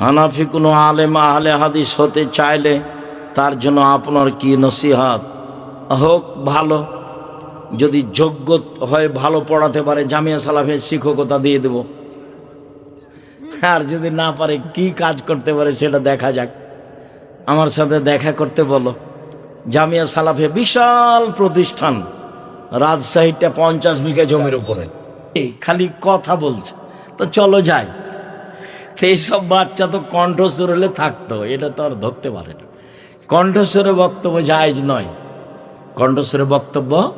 হানাফি কোনো আলেম আহলে হাদিস হতে চাইলে তার জন্য আপনার কি নসিহাত? হোক, ভালো। যদি যোগ্য হয় ভালো পড়াতে পারে, জামিয়া সালাফের শিক্ষকতা দিয়ে দেব। আর যদি না পারে, কি কাজ করতে পারে সেটা দেখা যাক। আমার সাথে দেখা করতে বলো। জামিয়া সালাফে বিশাল প্রতিষ্ঠান, রাজশাহীটা পঞ্চাশ বিঘা জমির উপরে। খালি কথা বলছে। তো চলো যাই। তো এইসব বাচ্চা তো কণ্ঠস্বর হলে থাকতো এটা তো আর ধরতে পারে না। কণ্ঠস্বরে বক্তব্য জায়েজ নয়। কণ্ঠস্বরে বক্তব্য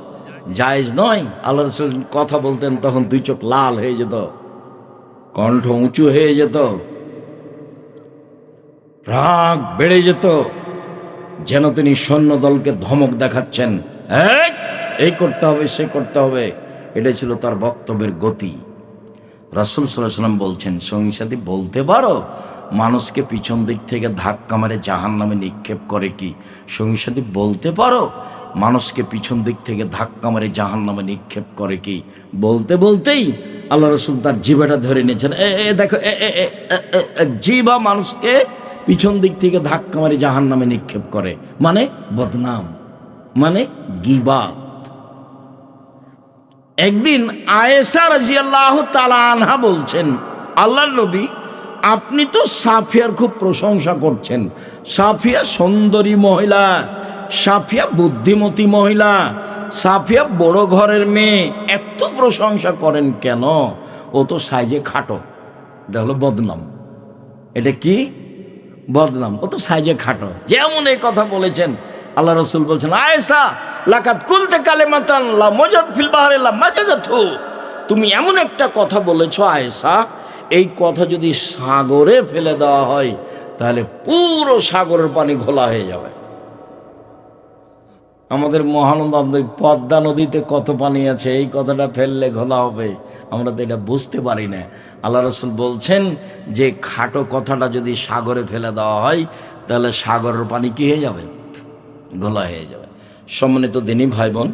জায়েজ নয়। আল্লাহ রসুল কথা বলতেন তখন দুই চোখ লাল হয়ে যেত কণ্ঠ উঁচু হয়ে যেত রাগ বেড়ে যেত যেন তিনি সৈন্য দলকে ধমক দেখাচ্ছেন "এই, এই করতে হবে সে করতে হবে। এটা ছিল তার বক্তব্যের গতি। রাসুল সাল্লাম বলছেন, সঙ্গী সাথী, বলতে পারো, মানুষকে পিছন দিক থেকে ধাক্কা মারে জাহান নামে নিক্ষেপ করে কি? সঙ্গী সাথী, বলতে পারো, মানুষকে পিছন দিক থেকে ধাক্কা মারে জাহান নামে নিক্ষেপ করে কি? বলতে বলতেই আল্লাহ রসুল তার জিবাটা ধরে নিয়েছেন, এ এ, দেখো জিবা মানুষকে পিছন দিক থেকে ধাক্কা মারে জাহান নামে নিক্ষেপ করে। মানে বদনাম মানে গিবা। একদিন আয়েশা রাজিয়াল্লাহ তালা আনহা বলছেন, আল্লাহর নবী, আপনি তো সাফিয়ার খুব প্রশংসা করছেন। সাফিয়া সুন্দরী মহিলা, সাফিয়া বুদ্ধিমতী মহিলা, সাফিয়া বড় ঘরের মেয়ে, এত প্রশংসা করেন কেন? ও তো সাইজে খাটো। এটা হলো বদনাম। এটা কি? বদনাম। ও তো সাইজে খাটো। যেমন এই কথা বলেছেন, আল্লাহ রসুল বলছেন আয়েসা লাকাত কুলতে কালে মাতান লা মজাদ ফিল বাহারে লা মাজাজাতু তুমি এমন একটা কথা বলেছ আয়েসা এই কথা যদি সাগরে ফেলে দেওয়া হয়, তাহলে পুরো সাগরের পানি ঘোলা হয়ে যাবে। আমাদের মহানন্দা নদী পদ্মা নদীতে কত পানি আছে, এই কথাটা ফেললে ঘোলা হবে, আমরা তো এটা বুঝতে পারি না। আল্লাহ রসুল বলছেন যে খাটো কথাটা যদি সাগরে ফেলে দেওয়া হয়, তাহলে সাগরের পানি কি হয়ে যাবে? ঘোলা হয়ে যাবে। সম্মানিত দিনী ভাই বোন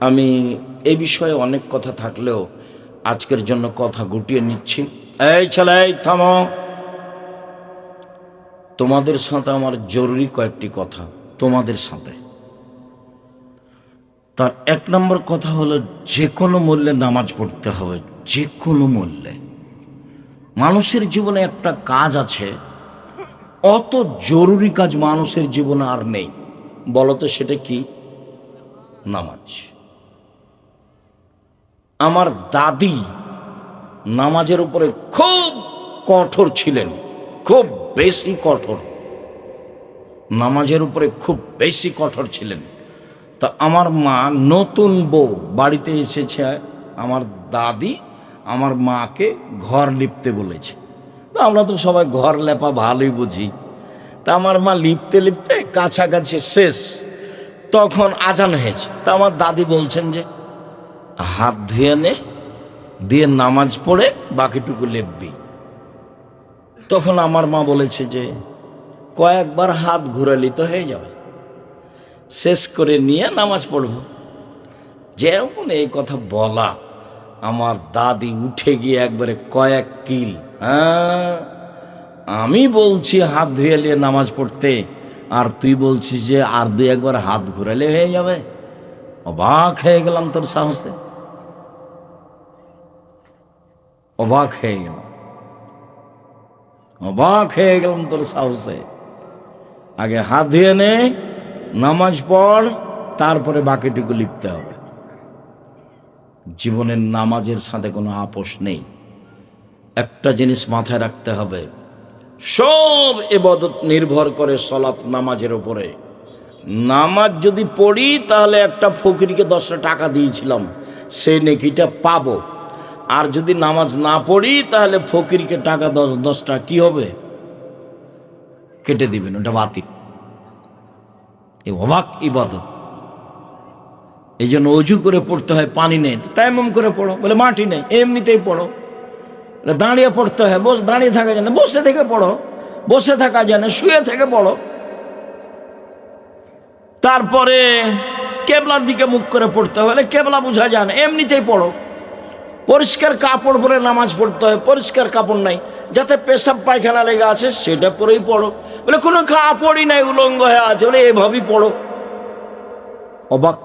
আমি এই বিষয়ে অনেক কথা থাকলেও আজকের জন্য কথা গুটিয়ে নিচ্ছি। এই ছেলে থামো। তোমাদের সাথে আমার জরুরি কয়েকটি কথা, তোমাদের সাথে। তার এক নম্বর কথা হলো, যে কোনো মূল্যে নামাজ পড়তে হবে, যে কোনো মূল্যে। মানুষের জীবনে একটা কাজ আছে, অত জরুরি কাজ মানুষের জীবনে আর নেই। বলতো সেটা কি? নামাজ। আমার দাদি নামাজের উপরে খুব কঠোর ছিলেন, খুব বেশি কঠোর। নামাজের উপরে খুব বেশি কঠোর ছিলেন। তা আমার মা নতুন বউ, বাড়িতে এসেছে আমার দাদি, আমার মাকে ঘর লিপতে বলেছে। তা আমরা তো সবাই ঘর লেপা ভালোই বুঝি। তা আমার মা লিপতে লিপতে কাছাকাছি শেষ, তখন আজান হয়েছে। তা আমার দাদি বলছেন যে, হাত ধুয়ে নে, দিয়ে নামাজ পড়ে বাকিটুকু লেপবি তখন আমার মা বলেছে যে, কয়েকবার হাত ঘুরালি তো হয়ে যাবে। শেষ করে নিয়ে নামাজ পড়ব। যেমন এই কথা বলা, আমার দাদি উঠে গিয়ে একবারে কয়েক কিল হ্যাঁ আমি বলছি হাত ধুয়ে নিয়ে নামাজ পড়তে। আর তুই বলছিস যে আর দুই একবার হাত ঘুরালে হয়ে যাবে? অবাক হয়ে গেলাম তোর সাহসে। অবাক হয়ে গেলাম। অবাক হয়ে গেলাম তোর সাহসে। আগে হাত ধুয়ে নে, নামাজ পড়, তারপরে বাকিটুকু লিখতে হবে। জীবনের নামাজের সাথে কোনো আপোষ নেই। একটা জিনিস মাথায় রাখতে হবে সব এবাদত নির্ভর করে সলাৎ নামাজের ওপরে নামাজ যদি পড়ি, তাহলে একটা ফকিরকে দশটা টাকা দিয়েছিলাম, সেই নেকিটা পাব। আর যদি নামাজ না পড়ি, তাহলে ফকিরকে টাকা দশ দশটা কি হবে? কেটে দিবেন, ওটা বাতিল। এ অবাক ইবাদত। এই জন্য অজু করে পড়তে হয়, পানি নেই। তাই এমন করে পড়ো, বলে মাটি নেই, এমনিতেই পড়ো। দাঁড়িয়ে পড়তে হয় বস দাঁড়িয়ে থাকা যায় না বসে থেকে পড়ো বসে থাকা যায় না শুয়ে থেকে পড়ো তারপরে কেবলার দিকে মুখ করে পড়তে হলে কেবলা বোঝা যায় না এমনিতেই পড়ো পরিষ্কার কাপড় পরে নামাজ পড়তে হয় পরিষ্কার কাপড় নাই যাতে পেশাব পায়খানা লেগে আছে সেটা পরেই পড়ো বলে কোনো কাপড়ই নাই উলঙ্গ হয়ে আছে বলে এভাবেই পড়ো অবাক